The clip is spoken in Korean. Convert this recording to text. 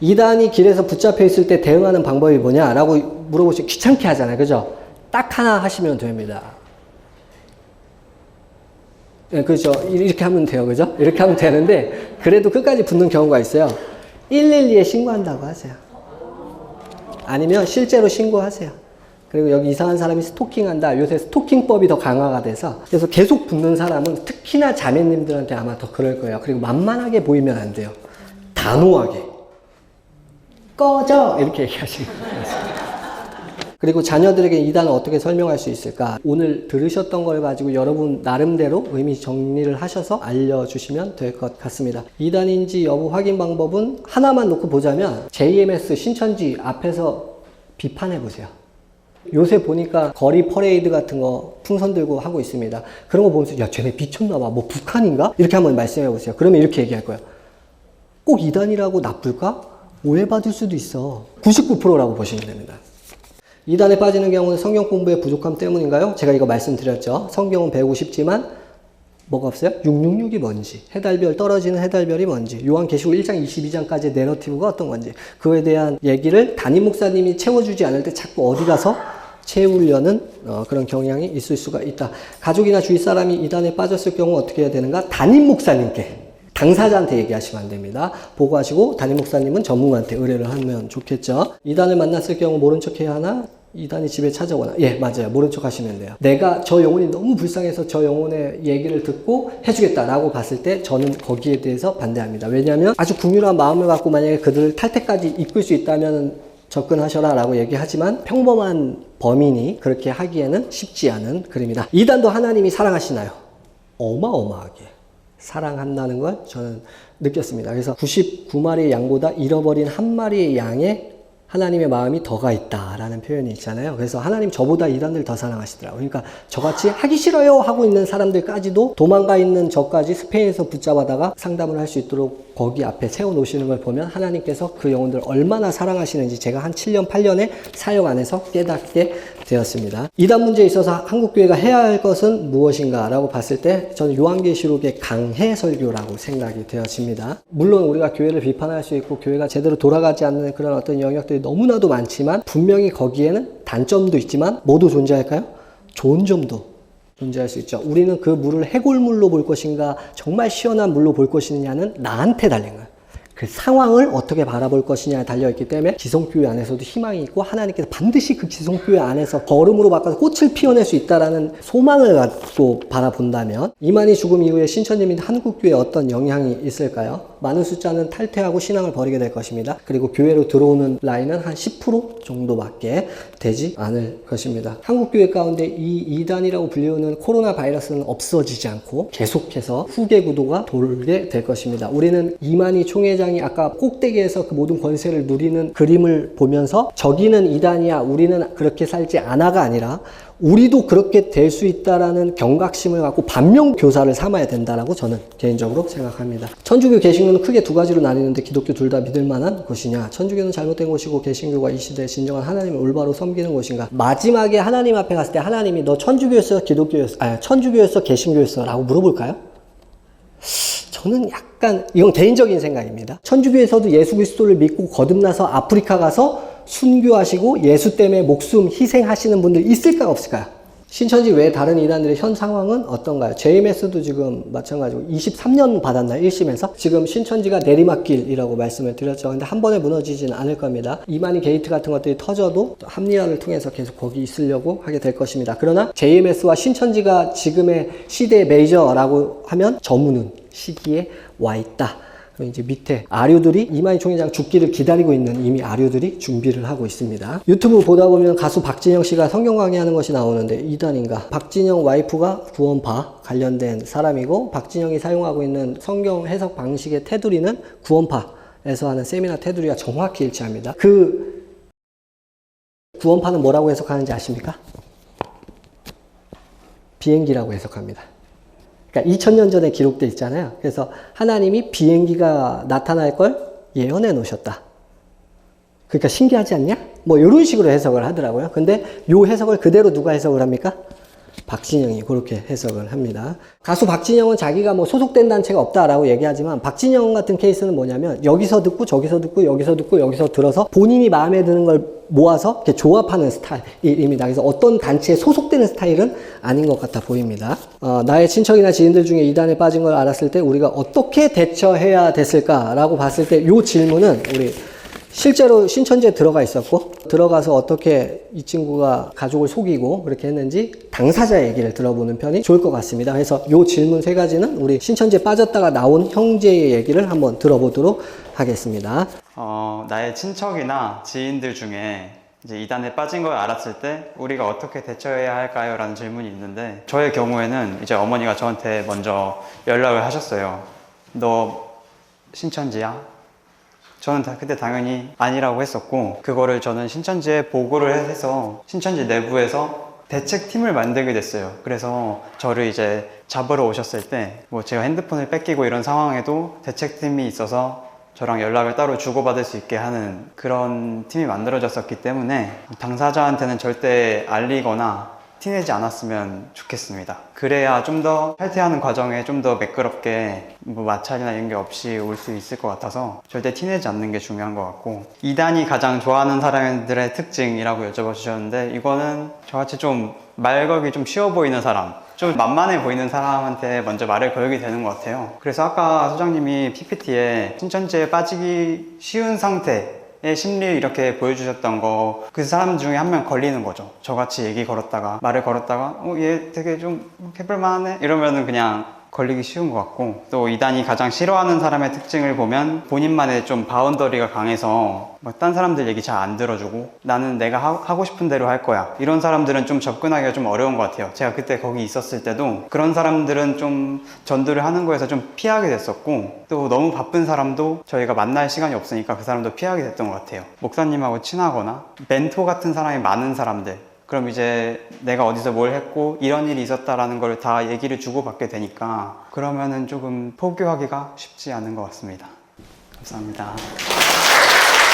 이단이 길에서 붙잡혀 있을 때 대응하는 방법이 뭐냐라고 물어보시면 귀찮게 하잖아요. 그죠? 딱 하나 하시면 됩니다. 네, 그렇죠. 이렇게 하면 돼요. 그죠? 이렇게 하면 되는데, 그래도 끝까지 붙는 경우가 있어요. 112에 신고한다고 하세요. 아니면 실제로 신고하세요. 그리고 여기 이상한 사람이 스토킹한다. 요새 스토킹법이 더 강화가 돼서 그래서 계속 붙는 사람은 특히나 자매님들한테 아마 더 그럴 거예요. 그리고 만만하게 보이면 안 돼요. 단호하게 꺼져 이렇게 얘기하시는 거예요. 그리고 자녀들에게 이단을 어떻게 설명할 수 있을까? 오늘 들으셨던 걸 가지고 여러분 나름대로 의미 정리를 하셔서 알려주시면 될 것 같습니다. 이 단인지 여부 확인 방법은 하나만 놓고 보자면 JMS 신천지 앞에서 비판해 보세요. 요새 보니까 거리 퍼레이드 같은 거 풍선 들고 하고 있습니다. 그런 거 보면서 야 쟤네 미쳤나 봐. 뭐 북한인가? 이렇게 한번 말씀해 보세요. 그러면 이렇게 얘기할 거예요. 꼭 이단이라고 나쁠까? 오해받을 수도 있어. 99%라고 보시면 됩니다. 이단에 빠지는 경우는 성경 공부의 부족함 때문인가요? 제가 이거 말씀드렸죠. 성경은 배우고 싶지만 뭐가 없어요? 666이 뭔지, 해달별 떨어지는 해달별이 뭔지, 요한계시록 1장 22장까지의 내러티브가 어떤 건지, 그에 대한 얘기를 담임 목사님이 채워주지 않을 때 자꾸 어디 가서 채우려는 어, 그런 경향이 있을 수가 있다. 가족이나 주위 사람이 이단에 빠졌을 경우 어떻게 해야 되는가? 담임 목사님께 당사자한테 얘기하시면 안 됩니다. 보고하시고 담임 목사님은 전문가한테 의뢰를 하면 좋겠죠. 이단을 만났을 경우 모른 척 해야 하나? 이단이 집에 찾아오나? 예, 맞아요. 모른 척 하시면 돼요. 내가 저 영혼이 너무 불쌍해서 저 영혼의 얘기를 듣고 해주겠다라고 봤을 때 저는 거기에 대해서 반대합니다. 왜냐하면 아주 궁유한 마음을 갖고 만약에 그들을 탈퇴까지 이끌 수 있다면 접근하셔라 라고 얘기하지만 평범한 범인이 그렇게 하기에는 쉽지 않은 글입니다. 이단도 하나님이 사랑하시나요? 어마어마하게. 사랑한다는 걸 저는 느꼈습니다. 그래서 99마리의 양보다 잃어버린 한 마리의 양에 하나님의 마음이 더가 있다라는 표현이 있잖아요. 그래서 하나님 저보다 이단들 더 사랑하시더라고요. 그러니까 저같이 하기 싫어요 하고 있는 사람들까지도 도망가 있는 저까지 스페인에서 붙잡아다가 상담을 할 수 있도록 거기 앞에 세워놓으시는 걸 보면 하나님께서 그 영혼들을 얼마나 사랑하시는지 제가 한 7년, 8년의 사역 안에서 깨닫게 되었습니다. 이단 문제에 있어서 한국교회가 해야 할 것은 무엇인가 라고 봤을 때 저는 요한계시록의 강해 설교라고 생각이 되어집니다. 물론 우리가 교회를 비판할 수 있고 교회가 제대로 돌아가지 않는 그런 어떤 영역들이 너무나도 많지만 분명히 거기에는 단점도 있지만 모두 존재할까요? 좋은 점도 존재할 수 있죠. 우리는 그 물을 해골물로 볼 것인가, 정말 시원한 물로 볼 것이냐는 나한테 달린 거예요. 그 상황을 어떻게 바라볼 것이냐에 달려있기 때문에 지성교회 안에서도 희망이 있고 하나님께서 반드시 그 지성교회 안에서 걸음으로 바꿔서 꽃을 피워낼 수 있다라는 소망을 갖고 바라본다면 이만희 죽음 이후에 신천지 및 한국교회에 어떤 영향이 있을까요? 많은 숫자는 탈퇴하고 신앙을 버리게 될 것입니다. 그리고 교회로 들어오는 라인은 한 10% 정도밖에 되지 않을 것입니다. 한국교회 가운데 이 이단이라고 불리우는 코로나 바이러스는 없어지지 않고 계속해서 후계 구도가 돌게 될 것입니다. 우리는 이만희 총회장이 아까 꼭대기에서 그 모든 권세를 누리는 그림을 보면서 저기는 이단이야, 우리는 그렇게 살지 않아가 아니라 우리도 그렇게 될 수 있다라는 경각심을 갖고 반면 교사를 삼아야 된다라고 저는 개인적으로 생각합니다. 천주교 개신교는 크게 두 가지로 나뉘는데 기독교 둘 다 믿을 만한 것이냐? 천주교는 잘못된 것이고 개신교가 이 시대에 진정한 하나님을 올바로 섬기는 것인가? 마지막에 하나님 앞에 갔을 때 하나님이 너 천주교였어, 기독교였어, 아 천주교였어, 개신교였어라고 물어볼까요? 저는 약간 이건 개인적인 생각입니다. 천주교에서도 예수 그리스도를 믿고 거듭나서 아프리카 가서 순교하시고 예수 때문에 목숨 희생하시는 분들 있을까 없을까요? 신천지 외 다른 이단들의 현 상황은 어떤가요? JMS도 지금 마찬가지고 23년 받았나요? 1심에서? 지금 신천지가 내리막길이라고 말씀을 드렸죠. 근데 한 번에 무너지지는 않을 겁니다. 이만희 게이트 같은 것들이 터져도 합리화를 통해서 계속 거기 있으려고 하게 될 것입니다. 그러나 JMS와 신천지가 지금의 시대의 메이저라고 하면 저무는 시기에 와 있다. 이제 밑에 아류들이 이만희 총회장 죽기를 기다리고 있는 이미 아류들이 준비를 하고 있습니다. 유튜브 보다 보면 가수 박진영 씨가 성경 강의하는 것이 나오는데 이단인가? 박진영 와이프가 구원파 관련된 사람이고 박진영이 사용하고 있는 성경 해석 방식의 테두리는 구원파에서 하는 세미나 테두리와 정확히 일치합니다. 그 구원파는 뭐라고 해석하는지 아십니까? 비행기라고 해석합니다. 그러니까 2000년 전에 기록돼 있잖아요. 그래서 하나님이 비행기가 나타날 걸 예언해 놓으셨다. 그러니까 신기하지 않냐? 뭐 이런 식으로 해석을 하더라고요. 근데 요 해석을 그대로 누가 해석을 합니까? 박진영이 그렇게 해석을 합니다. 가수 박진영은 자기가 뭐 소속된 단체가 없다라고 얘기하지만 박진영 같은 케이스는 뭐냐면 여기서 듣고 저기서 듣고 여기서 듣고 여기서 들어서 본인이 마음에 드는 걸 모아서 이렇게 조합하는 스타일입니다. 그래서 어떤 단체에 소속되는 스타일은 아닌 것 같아 보입니다. 어, 나의 친척이나 지인들 중에 이단에 빠진 걸 알았을 때 우리가 어떻게 대처해야 됐을까라고 봤을 때 이 질문은 우리 실제로 신천지에 들어가 있었고 들어가서 어떻게 이 친구가 가족을 속이고 그렇게 했는지 당사자 얘기를 들어보는 편이 좋을 것 같습니다. 그래서 이 질문 세 가지는 우리 신천지에 빠졌다가 나온 형제의 얘기를 한번 들어보도록 하겠습니다. 어, 나의 친척이나 지인들 중에 이제 이단에 빠진 걸 알았을 때 우리가 어떻게 대처해야 할까요? 라는 질문이 있는데 저의 경우에는 이제 어머니가 저한테 먼저 연락을 하셨어요. 너 신천지야? 저는 다- 그때 당연히 아니라고 했었고 그거를 저는 신천지에 보고를 해서 신천지 내부에서 대책팀을 만들게 됐어요. 그래서 저를 이제 잡으러 오셨을 때 뭐 제가 핸드폰을 뺏기고 이런 상황에도 대책팀이 있어서 저랑 연락을 따로 주고받을 수 있게 하는 그런 팀이 만들어졌었기 때문에 당사자한테는 절대 알리거나 티내지 않았으면 좋겠습니다. 그래야 좀 더 탈퇴하는 과정에 좀 더 매끄럽게 뭐 마찰이나 이런 게 없이 올 수 있을 것 같아서 절대 티내지 않는 게 중요한 것 같고 이단이 가장 좋아하는 사람들의 특징이라고 여쭤봐 주셨는데 이거는 저같이 좀 말 걸기 좀 쉬워 보이는 사람 좀 만만해 보이는 사람한테 먼저 말을 걸게 되는 것 같아요. 그래서 아까 소장님이 PPT에 신천지에 빠지기 쉬운 상태의 심리를 이렇게 보여주셨던 거 그 사람 중에 한 명 걸리는 거죠. 저같이 얘기 걸었다가 말을 걸었다가 어 얘 되게 좀 해볼만 하네 이러면은 그냥 걸리기 쉬운 것 같고 또 이단이 가장 싫어하는 사람의 특징을 보면 본인만의 좀 바운더리가 강해서 막딴 사람들 얘기 잘 안 들어주고 나는 내가 하- 하고 싶은 대로 할 거야. 이런 사람들은 좀 접근하기가 좀 어려운 것 같아요. 제가 그때 거기 있었을 때도 그런 사람들은 좀 전도를 하는 거에서 좀 피하게 됐었고 또 너무 바쁜 사람도 저희가 만날 시간이 없으니까 그 사람도 피하게 됐던 것 같아요. 목사님하고 친하거나 멘토 같은 사람이 많은 사람들 그럼 이제 내가 어디서 뭘 했고 이런 일이 있었다라는 걸 다 얘기를 주고받게 되니까 그러면은 조금 포기하기가 쉽지 않은 것 같습니다. 감사합니다.